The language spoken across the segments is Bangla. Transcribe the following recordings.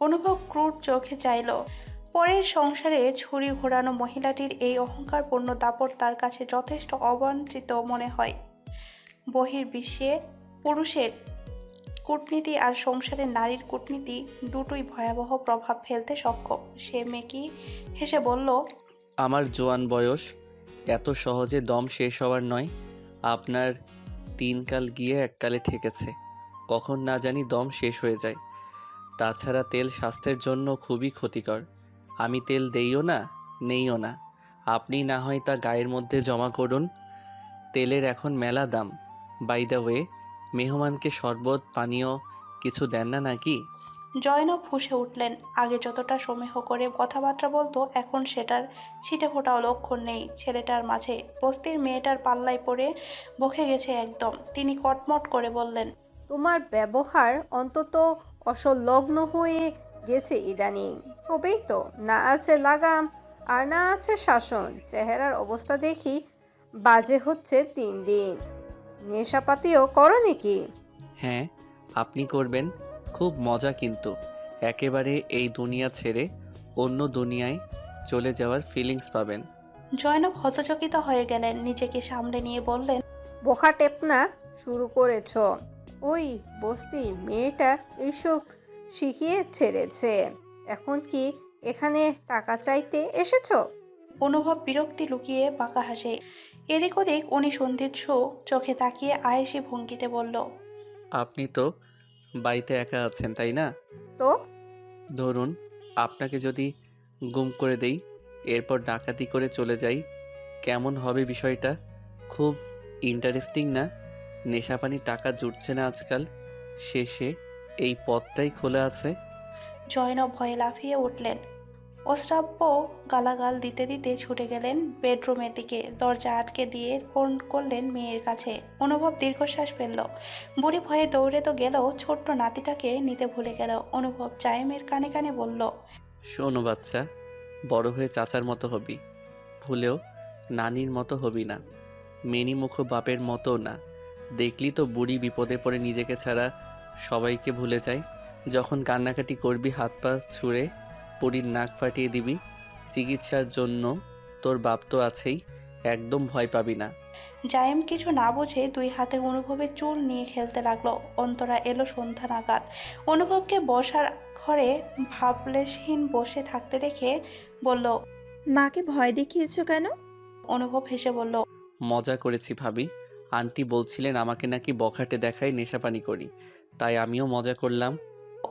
অনুভব ক্রুর চোখে চাইল। পরের সংসারে ছুরি ঘোরানো মহিলাটির এই অহংকারপূর্ণ দাপট তার কাছে যথেষ্ট অবাঞ্ছিত মনে হয়। বহির্বিশ্বে পুরুষের কূটনীতি আর সংসারে নারীর কূটনীতি দুটোই ভয়াবহ প্রভাব ফেলতে সক্ষম। সে মেকি হেসে বলল, আমার জোয়ান বয়স, এত সহজে দম শেষ হওয়ার নয়। আপনার তিন কাল গিয়ে এককালে ঠেকেছে। কখন না জানি দম শেষ হয়ে যায়। তাছাড়া তেল স্বাস্থ্যের জন্য খুবই ক্ষতিকর। আমি তেল দেইও না, নেইও না। আপনি না হয় তা গায়ের মধ্যে জমা করুন। তেলের এখন মেলা দাম। বাই দ্য ওয়ে মেহমানকে শরবত, পানীয় কিছু দেন না নাকি? জয়নব ফুসে উঠলেন। আগে যতটা সমীহ করে কথাবার্তা বলতো এখন সেটার ছিটে ফোটাও লক্ষণ নেই। ছেলেটার মাঝে বস্তির মেয়েটার পাল্লায় পড়ে বকে গেছে একদম। তিনি কটমট করে বললেন তোমার ব্যবহার অন্তত অসলগ্ন হয়ে গেছে ইদানিং। হবেই তো না আছে লাগাম আর না আছে শাসন। চেহারার অবস্থা দেখি বাজে হচ্ছে তিন দিন। নেশাপাতিও করো নাকি? হ্যাঁ আপনি করবেন। খুব মজা কিন্তু। একেবারে এই দুনিয়া ছেড়ে অন্য দুনিয়ায় চলে যাওয়ার ফিলিংস পাবেন। জয়নব হতচকিত হয়ে গেলেন নিজেকে সামলে নিয়ে বললেন বোখা টেপনা শুরু করেছ। ওই বস্তির মেয়েটা এইসব শিখিয়ে ছেড়েছে। এখন কি এখানে টাকা চাইতে এসেছ? অনুভব বিরক্তি লুকিয়ে বাঁকা হাসে। এদিক ওদিক উনি সন্ধিৎসু চোখে তাকিয়ে আয়েসি ভঙ্গিতে বলল আপনি তো বাড়িতে একা আছেন তাই না? তো? ধরুন আপনাকে যদি গুম করে দেই এরপর ডাকাতি করে চলে যাই কেমন হবে বিষয়টা? খুব ইন্টারেস্টিং না? নেশাপানি টাকা জুটছে না আজকাল। শেষে এই পথটাই খোলা আছে। জয়নব ভয়ে লাফিয়ে উঠলেন। অশ্রাব্য গালাগাল দিতে দিতে ছুটে গেলেন বেডরুমের দিকে। দরজা আটকে দিয়ে ফোন করলেন মেয়ের কাছে। অনুভব দীর্ঘশ্বাস ফেলল। বুড়ি ভয়ে দৌড়ে তো গেল, ছোট্ট নাতিটাকে নিতে ভুলে গেল। অনুভব চায়েমের কানে কানে বলল, শোনো বাচ্চা, বড় হয়ে চাচার মতো হবি। ভুলেও নানির মতো হবি না। মেনি মুখ বাপের মতো না। দেখলি তো বুড়ি বিপদে পড়ে নিজেকে ছাড়া সবাইকে ভুলে যায়। যখন কান্নাকাটি করবি, হাত পা ছুঁড়ে বুড়ির নাক ফাটিয়ে দিবি। চিকিৎসার জন্য তোর বাপ তো আছেই একদম ভয় পাবি না। জায়েম কিছু না বুঝে দুই হাতে অনুভবের চুল নিয়ে খেলতে লাগল। অন্তরা এলো সন্ধ্যা নাগাদ। অনুভবকে বসার ঘরে ভাবলেশহীন বসে থাকতে দেখে বলল মাকে ভয় দেখিয়েছো কেন? অনুভব হেসে বলল মজা করেছি ভাবি। আন্টি বলছিলেন আমাকে নাকি বখাটে দেখাই নেশাপানি করি তাই আমিও মজা করলাম।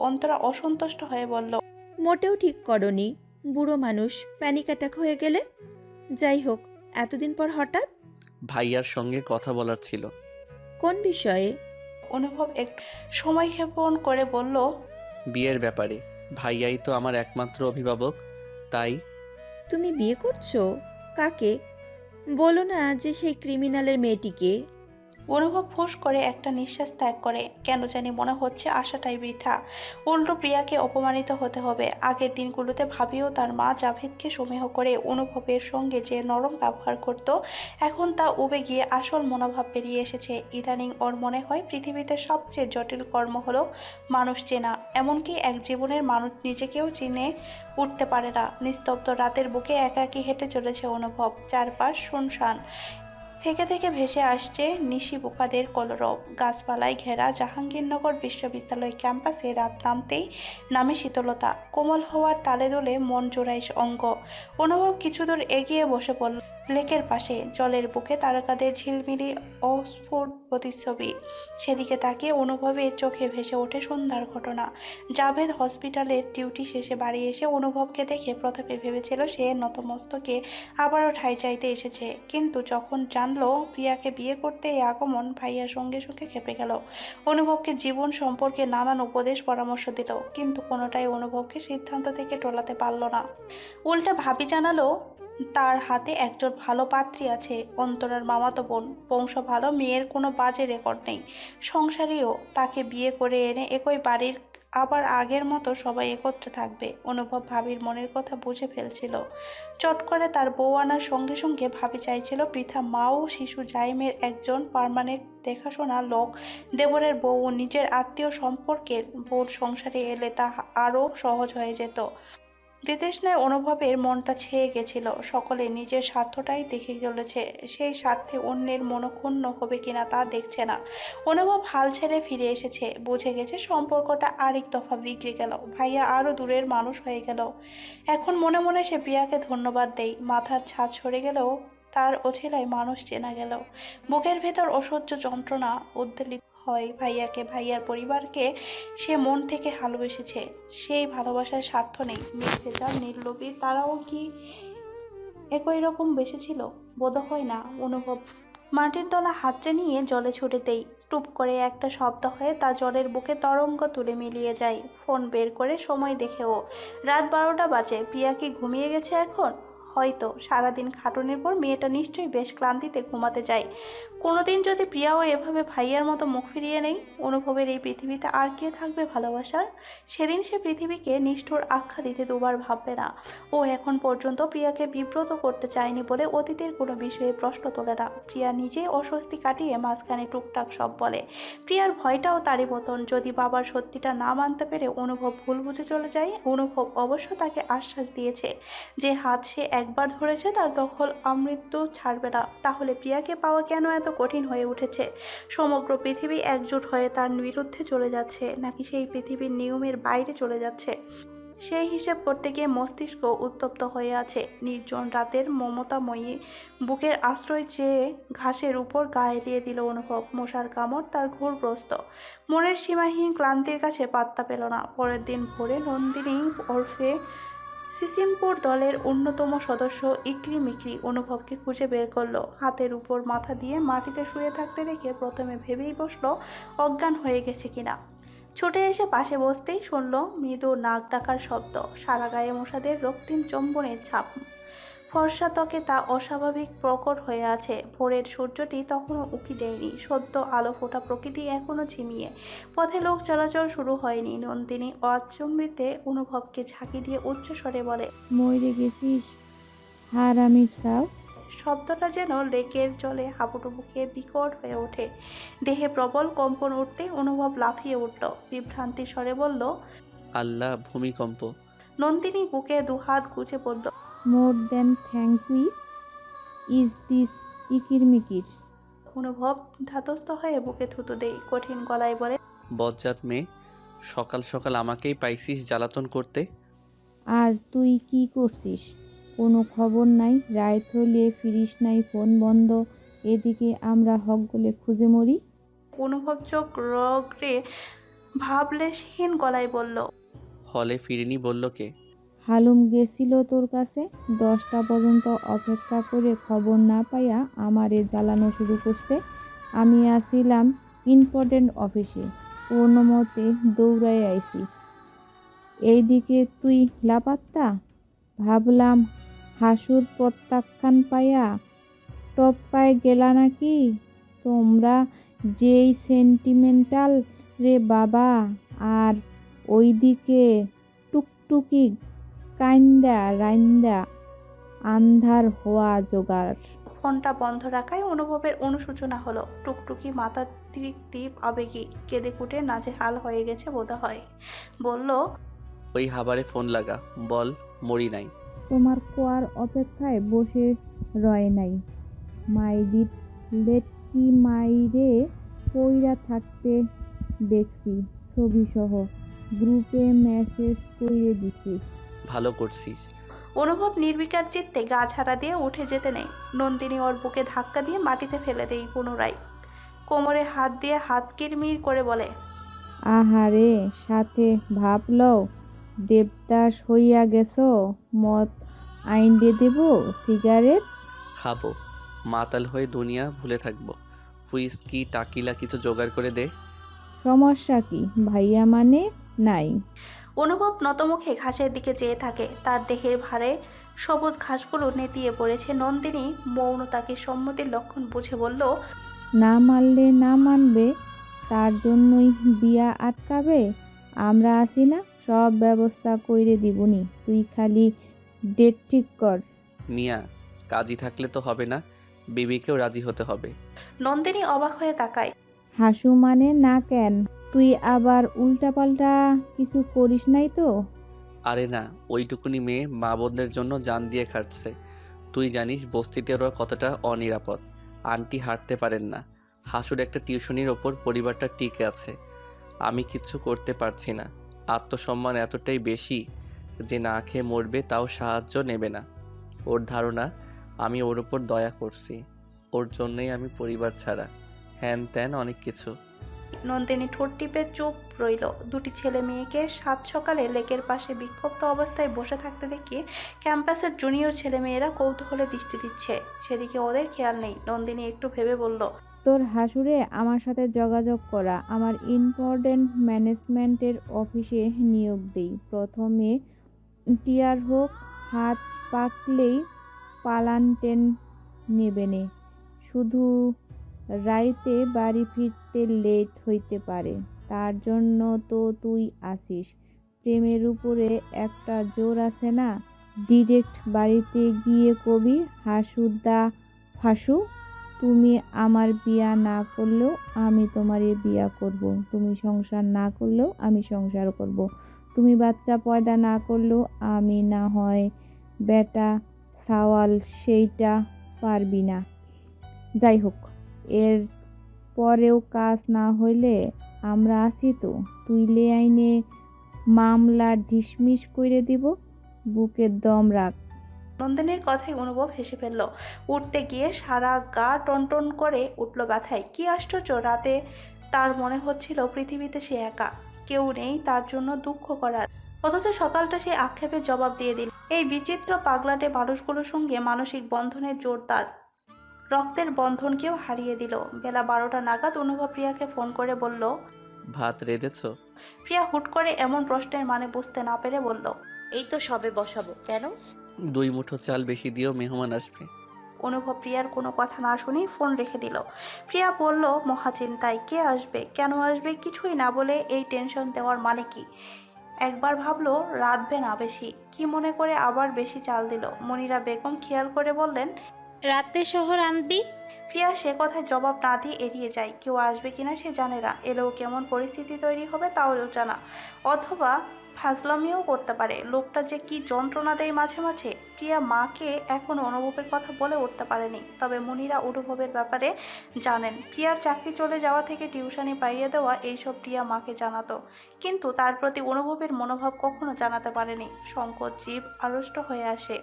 অন্তরা অসন্তুষ্ট হয়ে বলল মোটেও ঠিক করনি। বুড়ো মানুষ প্যানিক অ্যাটাক হয়ে গেলে? যাই হোক এতদিন পর হঠাৎ? ভাইয়ার সঙ্গে কথা বলার ছিল। কোন বিষয়ে? অনুভব এক সময় ক্ষেপণ করে বলল বিয়ের ব্যাপারে। ভাইয়াই তো আমার একমাত্র অভিভাবক তাই। তুমি বিয়ে করছ? কাকে? বলো না যে সেই ক্রিমিনালের মেয়েটিকে। অনুভব ফোঁস করে একটা নিঃশ্বাস ত্যাগ করে, কেন জানি মনে হচ্ছে আশাটাই বৃথা। উল্টো প্রিয়াকে অপমানিত হতে হবে। আগের দিনগুলোতে ভাবিও তার মা জাভেদকে সমীহ করে অনুভবের সঙ্গে যে নরম ব্যবহার করত, এখন তা উবে গিয়ে আসল মনোভাব বেরিয়ে এসেছে। ইদানিং ওর মনে হয় পৃথিবীতে সবচেয়ে জটিল কর্ম হলো মানুষ চেনা। এমনকি এক জীবনের মানুষ নিজেকেও চিনে উঠতে পারে না। নিস্তব্ধ রাতের বুকে একাকী হেঁটে চলেছে অনুভব। চারপাশ শুনশান। থেকে থেকে ভেসে আসছে নিশি বোকাদের কলরব। গাছপালায় ঘেরা জাহাঙ্গীরনগর বিশ্ববিদ্যালয় ক্যাম্পাসে রাত নামতেই নামে শীতলতা। কোমল হওয়ার তালে দোলে মন জোড়াইশ অঙ্গ। অনুভব কিছু দূর এগিয়ে বসে পড়ল। লেকের পাশে জলের বুকে তারকাদের ঝিলমিলি অস্ফুট প্রতিচ্ছবি। সেদিকে তাকিয়ে অনুভবের চোখে ভেসে ওঠে সন্ধ্যার ঘটনা। জাভেদ হসপিটালের ডিউটি শেষে বাড়ি এসে অনুভবকে দেখে প্রথমে ভেবেছিল সে নতমস্তকে আবারও ঠাই চাইতে এসেছে। কিন্তু যখন জানলো প্রিয়াকে বিয়ে করতে এই আগমন ভাইয়ার সঙ্গে সঙ্গে খেপে গেল। অনুভবকে জীবন সম্পর্কে নানান উপদেশ পরামর্শ দিল, কিন্তু কোনোটাই অনুভবকে সিদ্ধান্ত থেকে টলাতে পারল না। উল্টে ভাবি জানালো তার হাতে একজন ভালো পাত্রী আছে, অন্তরার মামাতো বোন। বংশ ভালো, মেয়ের কোনো বাজে রেকর্ড নেই। সংসারেও তাকে বিয়ে করে এনে একই বাড়ির আবার আগের মতো সবাই একত্রে থাকবে, অনুভব ভাবির মনের কথা বুঝে ফেলছিল। চট করে তার বউ আনার সঙ্গে সঙ্গে ভাবি চাইছিল, পৃথা, মা ও শিশু জাইমের একজন পার্মানেন্ট দেখাশোনা লোক, দেবরের বউ নিজের আত্মীয় সম্পর্কের বউর সংসারে এলে তা আরও সহজ হয়ে যেত। বিদেশনায় অনুভবের মনটা ছেয়ে গেছিল। সকলে নিজের স্বার্থটাই দেখে চলেছে। সেই স্বার্থে অন্যের মনক্ষুণ্ণ হবে কিনা তা দেখছে না। অনুভব হাল ছেড়ে ফিরে এসেছে। বুঝে গেছে সম্পর্কটা আরেক দফা বিগড়ে গেল। ভাইয়া আরও দূরের মানুষ হয়ে গেল। এখন মনে মনে সে প্রিয়াকে ধন্যবাদ দেই। মাথার ছাদ সরে গেলেও তার অছিলায় মানুষ চেনা গেল। বুকের ভেতর অসহ্য যন্ত্রণা উদ্বেলিত হয় ভাইয়াকে, ভাইয়ার পরিবারকে, সে মন থেকে ভালোবেসেছে। সেই ভালোবাসার স্বার্থ নেই। নির্ভেজাল নির্লোভী, তারাও কি একই রকম বেসেছিল বোধ হয় না, অনুভব। মাটির তলা হাতড়ে নিয়ে জলে ছুটে দেই টুপ করে একটা শব্দ হয়ে তা জলের বুকে তরঙ্গ তুলে মিলিয়ে যায়। ফোন বের করে সময় দেখেও রাত বারোটা বাজে। প্রিয়া কি ঘুমিয়ে গেছে এখন? হয়তো সারাদিন খাটনের পর মেয়েটা নিশ্চয়ই বেশ ক্লান্তিতে ঘুমাতে যায়। কোনোদিন যদি প্রিয়াও এভাবে ভাইয়ার মতো মুখ ফিরিয়ে নেই অনুভবের এই পৃথিবীতে আর কে থাকবে ভালোবাসার? সেদিন সে পৃথিবীকে নিষ্ঠুর আখ্যা দিতে দুবার ভাববে না। ও এখন পর্যন্ত প্রিয়াকে বিব্রত করতে চায়নি বলে অতীতের কোনো বিষয়ে প্রশ্ন তোলে না। প্রিয়া নিজেই অস্বস্তি কাটিয়ে মাঝখানে টুকটাক সব বলে। প্রিয়ার ভয়টাও তারই মতন। যদি বাবার সত্যিটা না মানতে পেরে অনুভব ভুল বুঝে চলে যায়, অনুভব অবশ্য তাকে আশ্বাস দিয়েছে যে হাত সে একবার ধরেছে তার দখল আমৃত্যু ছাড়বে না। তাহলে প্রিয়াকে পাওয়া কেন এত কঠিন হয়ে উঠেছে? সমগ্র পৃথিবী একজোট হয়ে তার বিরুদ্ধে চলে যাচ্ছে, নাকি সেই পৃথিবীর নিয়মের বাইরে চলে যাচ্ছে? সেই হিসেব করতে গিয়ে মস্তিষ্ক উত্তপ্ত হয়ে আছে। নির্জন রাতের মমতাময়ী বুকের আশ্রয় চেয়ে ঘাসের উপর গায়ে দিয়ে দিল অনুভব। মশার কামড় তার ঘোরগ্রস্ত। মনের সীমাহীন ক্লান্তির কাছে পাত্তা পেল না। পরের দিন ভোরে নন্দিনী ওরফে সিসিমপুর দলের অন্যতম সদস্য ইকরি মিকরি অনুভবকে খুঁজে বের করল। হাতের উপর মাথা দিয়ে মাটিতে শুয়ে থাকতে দেখে প্রথমে ভেবেই বসল, অজ্ঞান হয়ে গেছে কিনা। ছুটে এসে পাশে বসতেই শুনল, মৃদু নাক ডাকার শব্দ, সারা গায়ে মশাদের রক্তিম চম্বনের ছাপ। ফর্সা ত্বকে তা অস্বাভাবিক প্রকট হয়ে আছে। ভোরের সূর্যটি তখনও উঁকি দেয়নি। সদ্য আলো ফোটা প্রকৃতি এখনও ঝিমিয়ে। পথে লোক চলাচল শুরু হয়নি। নন্দিনী অচমৃতে অনুভবকে ঝাঁকি দিয়ে উচ্চস্বরে বলে মরে গেছিস হারামির সাও শব্দটা যেন লেকের জলে হাবুডুবু খেয়ে বিকট হয়ে ওঠে। দেহে প্রবল কম্পন উঠতেই অনুভব লাফিয়ে উঠল। বিভ্রান্তি স্বরে বলল আল্লাহ ভূমিকম্প। নন্দিনী বুকে দুহাত গুজে পড়ল more than thank you is this ইকির মিকির অনুভব ধাতস্থ হয়ে বুকে থুতু দেই কঠিন গলায় বলে বজ্জাত মেয়ে সকাল সকাল আমাকেই পাইছিস জ্বালাতন করতে? আর তুই কি করছিস? কোনো খবর নাই রায় হলে ফিরিস নাই ফোন বন্ধ এদিকে আমরা হকগুলে খুঁজে মরি। অনুভব চোখ রগড়ে ভাবলেশহীন গলায় বলল হলে ফিরিনি বলল কে? হালুম গেছিল তোর কাছে? দশটা পর্যন্ত অপেক্ষা করে খবর না পাইয়া আমারে জ্বালানো শুরু করছে। আমি আসিলাম ইম্পর্টেন্ট অফিসে। কোনো মতে দৌড়াই আইছি। এইদিকে তুই লাপাত্তা? ভাবলাম, হাসুর প্রত্যাখ্যান পাইয়া টপকায় গেলা নাকি? তোমরা যেই সেন্টিমেন্টাল রে বাবা, আর ওইদিকে টুকটুকি কাইন্দা রাইন্দা আন্ধার হওয়া জোগাড়। ফোনটা বন্ধ রাখায় অনুভবের অনুশোচনা হলো। টুকটুকি মাথা তৃপ্তি আবেগী কেঁদে কুটে নাচে হাল হয়ে গেছে বোধ হয় বলল ওই হাবারে ফোন লাগা বল মরি নাই। তোমার কোয়ার অপেক্ষায় বসে রয় নাই। মাই মাইডিট লেটকি মাইরে পইরা থাকতে দেখছি। ছবি সহ গ্রুপে মেসেজ কইরে দিছি। ভালো করছিস। অনুভব নির্বিকার চিত্তে গা ছাড়া দিয়ে উঠে যেতে নেই। নন্দিনী ওর বুকে ধাক্কা দিয়ে মাটিতে ফেলে দেই পুনরায়। কোমরে হাত দিয়ে হাত কিরমির করে বলে আহারে সাথে ভাবলও দেবদাস হইয়া গেছো মদ আইন্ডে দেব সিগারেট? খাব। মাতাল হয়ে দুনিয়া ভুলে থাকব। হুইস্কি টাকিলা কিছু জোগাড় করে দে। সমস্যা কি ভাইয়া মানে? নাই। অনুভব নতমুখে ঘাসের দিকে চেয়ে থাকে। তার দেহের ভারে সবুজ ঘাসগুলো নেতিয়ে পড়েছে। নন্দিনী মৌনতাকে সম্মতির লক্ষণ বুঝে বলল না মানলে না মানবে তার জন্যই বিয়া আটকাবে। আমরা আছি না সব ব্যবস্থা কইরে দিবনি। তুই খালি ডেট ঠিক কর। মিয়া কাজী থাকলে তো হবে না বিবিকেও রাজি হতে হবে। নন্দিনী অবাক হয়ে তাকায়। হাসু মানে না কেন? তুই আবার উল্টাপাল্টা কিছু করিস নাই তো? আরে না, ওইটুকুনি মেয়ে মা বোনদের জন্য জান দিয়ে খাটছে। তুই জানিস বস্তিতে ওরা কতটা অনিরাপদ। আন্টি হাঁটতে পারেন না। হাসুর একটা টিউশনির ওপর পরিবারটা টিকে আছে। আমি কিচ্ছু করতে পারছি না। আত্মসম্মান এতটাই বেশি যে না খেয়ে মরবে তাও সাহায্য নেবে না। ওর ধারণা, আমি ওর ওপর দয়া করছি। ওর জন্যই আমি পরিবার ছাড়া। হ্যান ত্যান অনেক কিছু। নন্দিনী ঠোঁট টিপে চুপ রইল। দুটি ছেলে মেয়েকে সাত সকালে লেকের পাশে বিক্ষুব্ধ অবস্থায় বসে থাকতে দেখে ক্যাম্পাসের জুনিয়র ছেলেমেয়েরা কৌতূহলে দৃষ্টি দিচ্ছে। সেদিকে ওদের খেয়াল নেই। নন্দিনী একটু ভেবে বলল, তোর হাসুরে, আমার সাথে যোগাযোগ করা। আমার ইম্পর্টেন্ট ম্যানেজমেন্টের অফিসে নিয়োগ দেই। প্রথমে টিয়ার হোক, হাত পাকলেই পালানটেন নেবেনে শুধু রাইতে বাড়ি ফিরতে লেট হইতে পারে, তার জন্য তো তুই আসিস প্রেমের উপরে একটা জোর আছে না ডিরেক্ট বাড়িতে গিয়ে কবি হাসুদা ফাসু, তুমি আমার বিয়া না করলেও আমি তোমারে বিয়া করব। তুমি সংসার না করলেও আমি সংসার করব। তুমি বাচ্চা পয়দা না করলেও আমি না হয় বেটা, সাওয়াল সেইটা পারবি না যাই হোক এর পরেও কাজ না হইলে আমরা আছি তো। তুই লে আইনে মামলা ডিসমিস করে দিব বুকের দম রাখ। নন্দিনীর কথাই অনুভব হেসে ফেলল। উঠতে গিয়ে সারা গা টনটন করে উঠল ব্যথায়। কি আশ্চর্য, রাতে তার মনে হচ্ছিল পৃথিবীতে সে একা। কেউ নেই তার জন্য দুঃখ করার। অথচ সকালটা সে আক্ষেপের জবাব দিয়ে দিল। এই বিচিত্র পাগলাটে মানুষগুলোর সঙ্গে মানসিক বন্ধনের জোরদার রক্তের বন্ধনকেও হারিয়ে দিল। বেলা বারোটা নাগাদ অনুভব প্রিয়াকে ফোন করে বলল ভাত রেঁধেছো? প্রিয়া হুট করে এমন প্রশ্নের মানে বুঝতে না পেরে বলল এই তো সবে বসাবো। কেন? দুই মুঠো চাল বেশি দিও মেহমান আসবে। অনুভব প্রিয়ার কোনো কথা না শুনেই ফোন রেখে দিল। প্রিয়া বলল মহাচিন্তায় কে আসবে? কেন আসবে? কিছুই না বলে এই টেনশন দেওয়ার মানে কি? একবার ভাবলো রাঁধবে না বেশি। কি মনে করে আবার বেশি চাল দিল? মনিরা বেগম খেয়াল করে বললেন রাতে শহর আনবি? প্রিয়া সে কথায় জবাব না দিয়ে এড়িয়ে যায়। কেউ আসবে কিনা সে জানে না। এলেও কেমন পরিস্থিতি তৈরি হবে তাও জানা অথবা ফাজলামিও করতে পারে। লোকটা যে কি যন্ত্রণা দেয় মাঝে মাঝে, প্রিয়া মাকে এখনও অনুভবের কথা বলে উঠতে পারেনি। তবে মনিরা অনুভবের ব্যাপারে জানেন, প্রিয়ার চাকরি চলে যাওয়া থেকে টিউশনি পাইয়ে দেওয়া এইসব প্রিয়া মাকে জানাতো। কিন্তু তার প্রতি অনুভবের মনোভাব কখনো জানাতে পারেনি। সংকট জীব আড়ষ্ট হয়ে আসে।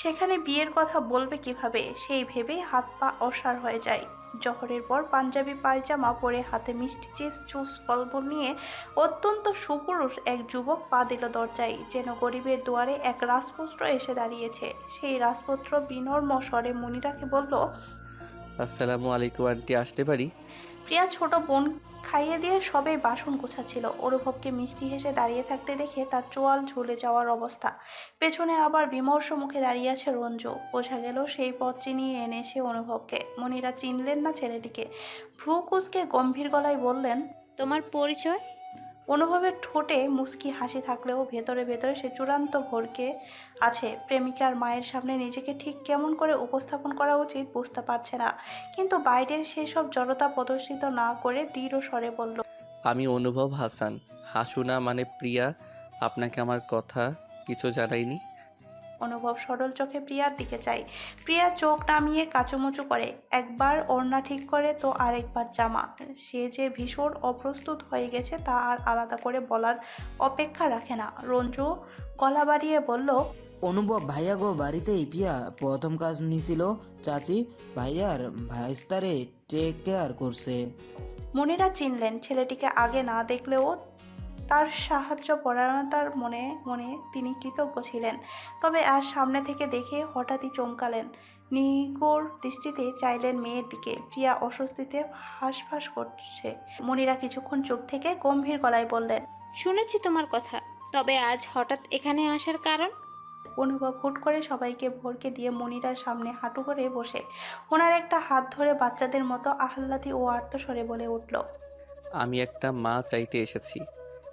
সেখানে বিয়ের কথা বলবে কীভাবে সেই ভেবেই হাত পা অসার হয়ে যায়। জহরের পর পাঞ্জাবি পায়জামা পরে হাতে মিষ্টি চিপস জুস ফলমূল নিয়ে অত্যন্ত সুপুরুষ এক যুবক পা দিল দরজায় যেন গরিবের দুয়ারে এক রাজপুত্র এসে দাঁড়িয়েছে। সেই রাজপুত্র বিনর্ম স্বরে মুনিরাকে বলল আসসালামু আলাইকুম আন্টি আসতে পারি? প্রিয়া ছোট বোন খাইয়ে দিয়ে সবে বাসন গোছাচ্ছিল। অনুভবকে মিষ্টি হেসে দাঁড়িয়ে থাকতে দেখে তার চোয়াল ঝুলে যাওয়ার অবস্থা। পেছনে আবার বিমর্ষ মুখে দাঁড়িয়ে আছে রঞ্জু। বোঝা গেল সেই পথ চিনিয়ে এনেছে অনুভবকে। মনিরা চিনলেন না ছেলেটিকে। ভ্রু কুচকে গম্ভীর গলায় বললেন, তোমার পরিচয়? অনুভবের ঠোঁটে মুস্কি হাসি থাকলেও ভেতরে ভেতরে সে চূড়ান্ত ভরকে আছে। প্রেমিকার মায়ের সামনে নিজেকে ঠিক কেমন করে উপস্থাপন করা উচিত বুঝতে পারছে না। কিন্তু বাইরে সেসব জড়তা প্রদর্শিত না করে দৃঢ় স্বরে বলল, আমি অনুভব হাসান। হাসুনা মানে প্রিয়া। আপনাকে আমার কথা কিছু জানাইনি? অনুভব সরল চোখে প্রিয়ার দিকে চাই। প্রিয়া চোখ নামিয়ে কাচুমুচু করে একবার ওড়না ঠিক করে তো আরেকবার জামা। সে যে ভীষণ অপ্রস্তুত হয়ে গেছে তা আর আলাদা করে বলার অপেক্ষা রাখে না। রঞ্জু গলা বাড়িয়ে বলল অনুভব ভাইয়া গো বাড়িতেই পিয়া প্রথম কাজ নিছিল চাচি ভাইয়ার ভাইস্তারে টেক কেয়ার করছে। মনিরা চিনলেন ছেলেটিকে আগে না দেখলেও তার সাহায্য পরায়ণতার মনে মনে তিনি কৃতজ্ঞ ছিলেন। তবে আজ সামনে থেকে দেখে হঠাৎই চমকালেন। নিগোর দৃষ্টিতে চাইলেন মেয়ের দিকে। প্রিয়া অস্বস্তিতে হাঁসফাঁস করছে। মনিরা কিছুক্ষণ চুপ থেকে গম্ভীর গলায় বললেন শুনেছি তোমার কথা। তবে আজ হঠাৎ এখানে আসার কারণ? অনুভব হুট করে সবাইকে ভরকে দিয়ে মনিরার সামনে হাঁটু করে বসে। ওনার একটা হাত ধরে বাচ্চাদের মতো আহ্লাদি ও আর্তস্বরে বলে উঠল আমি একটা মা চাইতে এসেছি।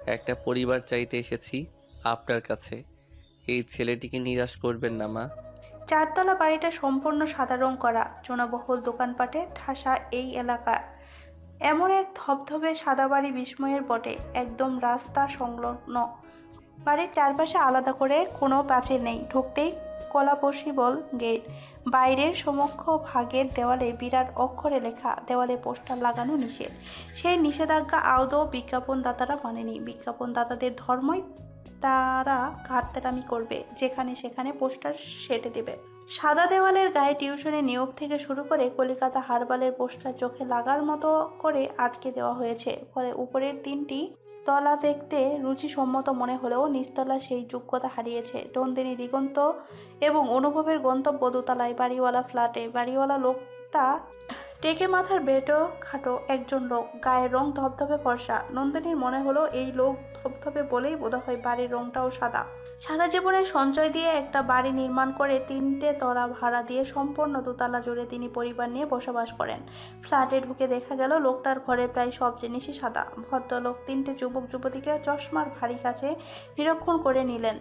একটা পরিবার চাইতে এসেছি আপনার কাছে। এই ছেলেটিকে নিরাশ করবেন না, মা। চারতলা বাড়িটা সম্পূর্ণ সাদা রং করা, জনবহুল দোকানপাটে ঠাসা এই এলাকা। এমন এক ধবধবে সাদা বাড়ি বিস্ময়ের বটে, একদম রাস্তা সংলগ্ন। বাড়ির চারপাশে আলাদা করে কোনো প্রাচীর নেই, ঢুকতেই কলাপসিবল গেট। বাইরের সমক্ষ ভাগের দেওয়ালে বিরাট অক্ষরে লেখা দেওয়ালে পোস্টার লাগানো নিষেধ। সেই নিষেধাজ্ঞা আদৌ বিজ্ঞাপনদাতারা মানেনি। বিজ্ঞাপনদাতাদের ধর্মই তারা ঘাটতেরামি করবে, যেখানে সেখানে পোস্টার সেটে দেবে। সাদা দেওয়ালের গায়ে টিউশনে নিয়োগ থেকে শুরু করে কলিকাতা হারবালের পোস্টার চোখে লাগার মতো করে আটকে দেওয়া হয়েছে। ফলে উপরের তিনটি তলা দেখতে রুচিসম্মত মনে হলেও নিচতলা সেই যোগ্যতা হারিয়েছে। টন্দিনী দিগন্ত এবং অনুভবের গন্তব্য দোতলায় বাড়িওয়ালা ফ্ল্যাটে। বাড়িওয়ালা লোকটা টেকে মাথার বেটো খাটো একজন লোক। গায়ের রং ধবধবে ফর্সা। নন্দিনীর মনে হলো, এই লোক ধবধবে বলেই বোধহয় বাড়ির রংটাও সাদা। সারা জীবনে সঞ্চয় দিয়ে একটা বাড়ি নির্মাণ করে তিনটে তলা ভাড়া দিয়ে সম্পূর্ণ দোতলা জুড়ে তিনি পরিবার নিয়ে বসবাস করেন। ফ্ল্যাটে ঢুকে দেখা গেল লোকটার ঘরে প্রায় সব জিনিসই সাদা। ভদ্রলোক তিনটে যুবক যুবতীকে চশমার ভারী কাছে নিরীক্ষণ করে নিলেন।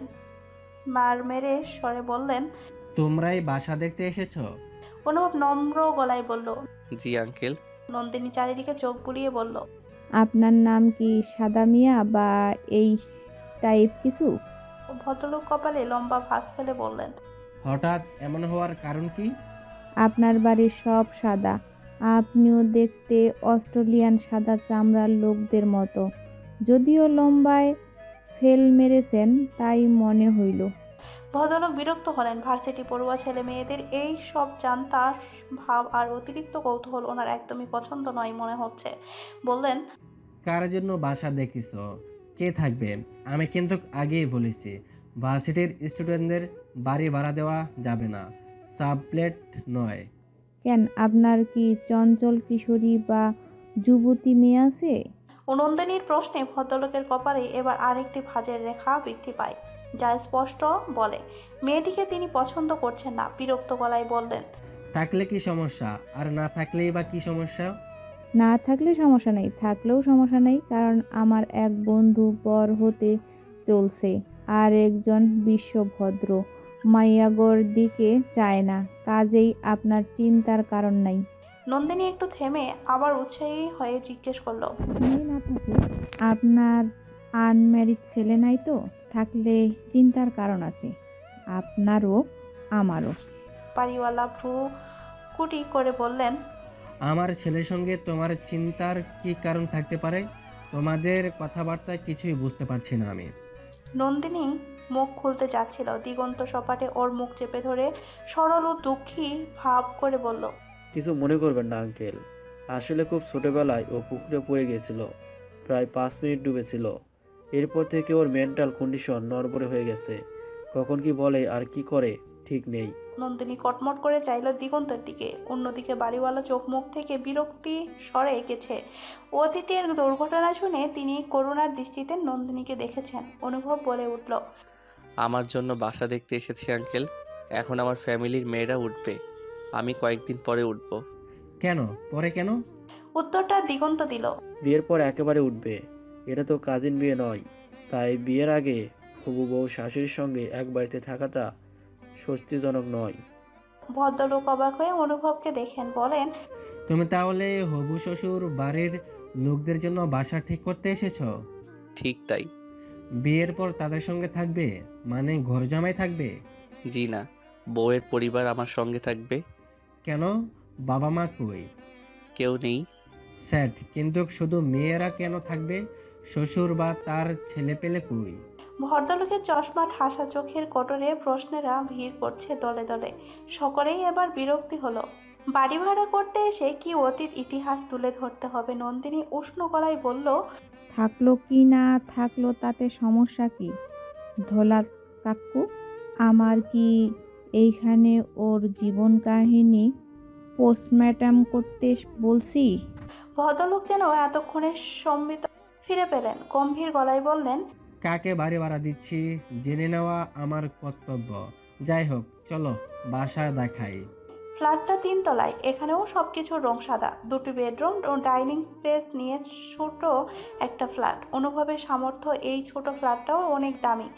মার মেরে স্বরে বললেন তোমরাই বাসা দেখতে এসেছ? অনুভব নম্র গলায় বলল জি আঙ্কেল। নন্দিনী চারিদিকে চোখ বুলিয়ে বলল আপনার নাম কি সাদা মিয়া বা এই টাইপ কিছু? ভদ্রলোক কপালে লম্বা ভাঁজ ফেলে বললেন হঠাৎ এমন হওয়ার কারণ কি? আপনার বাড়ির সব সাদা। আপনিও দেখতে অস্ট্রেলিয়ান সাদা চামড়ার লোকদের মতো। যদিও লম্বায় ফেল মেরেছেন তাই মনে হইল। ভদ্রলোক বিরক্ত হলেন। ভার্সিটি পড়ুয়া ছেলে মেয়েদের এই সব জানতা ভাব আর অতিরিক্ত কৌতূহল ওনার একদমই পছন্দ নয় মনে হচ্ছে। বললেন কার জন্য বাসা দেখিস কে থাকবে? আমি কিন্তু আগেই বলেছি ভার্সিটির স্টুডেন্টদের বাড়ি ভাড়া দেওয়া যাবে না সাবপ্লেট নয়। কেন আপনার কি চঞ্চল কিশোরী বা যুবতী মেয়ে আছে? নন্দিনীর প্রশ্নে ভদ্রলোকের কপালে এবার আরেকটি ভাঁজের রেখা বৃদ্ধি পায় যা স্পষ্ট বলে মেয়েটিকে তিনি পছন্দ করছেন না। বিরক্ত গলায় বললেন থাকলে কি সমস্যা? আর না থাকলেই বা কি সমস্যা? না থাকলে সমস্যা নেই থাকলেও সমস্যা নেই কারণ আমার এক বন্ধু বর হতে চলছে আর একজন বিশ্বভদ্র। মাইয়াগর দিকে চায় না কাজেই আপনার চিন্তার কারণ নাই। নন্দিনী একটু থেমে আবার উৎসাহী হয়ে জিজ্ঞেস করল মেয়ে না থাকলে? আপনার আনম্যারিড ছেলে নাই তো থাকলে চিন্তার কারণ আছে আপনারও আমারও। বাড়িওয়ালা ভ্রু কুটি করে বললেন আমার ছেলের সঙ্গে তোমার চিন্তার কি কারণ থাকতে পারে? তোমাদের কথাবার্তা কিছুই বুঝতে পারছি না আমি। নন্দিনী মুখ খুলতে যাচ্ছিল। দিগন্ত সপাটে ওর মুখ চেপে ধরে সরল ও দুঃখী ভাব করে বলল কিছু মনে করবেন না আঙ্কেল। আসলে খুব ছোটোবেলায় ও পুকুরে পড়ে গেছিল। প্রায় পাঁচ মিনিট ডুবেছিল। এরপর থেকে ওর মেন্টাল কন্ডিশন নড়বড়ে হয়ে গেছে। কখন কি বলে আর কি করে ঠিক নেই। নন্দিনী কটমট করে চাইল দিগন্তের দিকে। অন্যদিকে বাড়িওয়ালা চোখ মুখ থেকে বিরক্তি সরে এঁকেছে। অতীতের দুর্ঘটনা শুনে তিনি করুণার দৃষ্টিতে নন্দিনীকে দেখেছেন অনুভব বলে উঠল। আমার জন্য বাসা দেখতে এসেছি আঙ্কেল। এখন আমার ফ্যামিলির মেয়েরা উঠবে। আমি কয়েকদিন পরে উঠব। কেন? পরে কেন? উত্তরটা দিগন্ত দিল। বিয়ের পর একেবারে উঠবে। এটা তো কাজিন বিয়ে নয়। তাই বিয়ের আগে হবু বউ শাশুড়ির সঙ্গে এক বাড়িতে থাকাটা স্বস্তিজনক নয়। ভদ্রলোক অবাক হয়ে অনুভবকে দেখেন বলেন তুমি তাহলে হবু শ্বশুর বাড়ির লোকদের জন্য বাসা ঠিক করতে এসেছ? ঠিক তাই। বিয়ের পর তাদের সঙ্গে থাকবে? মানে ঘর জামাই থাকবে? জি না বউয়ের পরিবার আমার সঙ্গে থাকবে। কেন? বাবা মা কই? কেউ নেই। স্যাট কিন্তু শুধু মেয়েরা কেন থাকবে? শ্বশুর বা তার ছেলে পেলে কই? ভদ্রলোকের চশমা ঠাসা চোখের কোটরে প্রশ্নেরা ভিড় করছে দলে দলে। সকলেই এবার বিরক্তি হলো। বাড়ি ভাড়া করতে এসে কি অতীত ইতিহাস তুলে ধরতে হবে? নন্দিনী উষ্ণ গলায় বলল থাকল কি না থাকল তাতে সমস্যা কি? ধলা কাকু আমার কি এইখানে ওর জীবন কাহিনী পোস্টম্যাটাম করতে বলছি? ভদ্রলোক যেন এতক্ষণে সম্মিত ফিরে পেলেন। গম্ভীর গলায় বললেন কাকে বাড়ি ভাড়া দিচ্ছি? জেনে নেওয়া আমার কর্তব্য। যাই হোক, চলো বাসা দেখাই। ফ্ল্যাটটা তিনতলায়, এখানেও সব কিছুর রং সাদা। দুটি বেডরুম ও ডাইনিং স্পেস নিয়ে ছোট একটা ফ্ল্যাট। অনুভবের সামর্থ্য এই ছোট ফ্ল্যাটটাও অনেক দামি।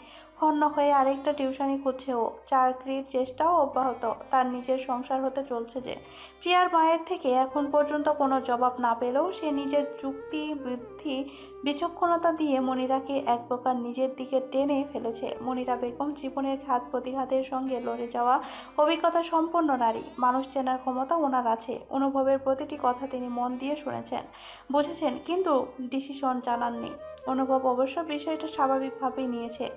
হন্য হয়ে আরেকটা টিউশনি খুঁজছে ও। চাকরির চেষ্টাও অব্যাহত। তার নিজের সংসার হতে চলছে যে। প্রিয়ার মায়ের থেকে এখন পর্যন্ত কোনো জবাব না পেলেও সে নিজের যুক্তি, বুদ্ধি, বিচক্ষণতা দিয়ে মনিরাকে এক প্রকার নিজের দিকে টেনে ফেলেছে। মনিরা বেগম জীবনের ঘাত প্রতিঘাতের সঙ্গে লড়ে যাওয়া অভিজ্ঞতা সম্পন্ন নারী। মানুষ চেনার ক্ষমতা ওনার আছে। অনুভবের প্রতিটি কথা তিনি মন দিয়ে শুনেছেন। বুঝেছেন, কিন্তু ডিসিশন জানাননি। অনুভব অবশ্য বিষয়টা স্বাভাবিকভাবেই নিয়েছে।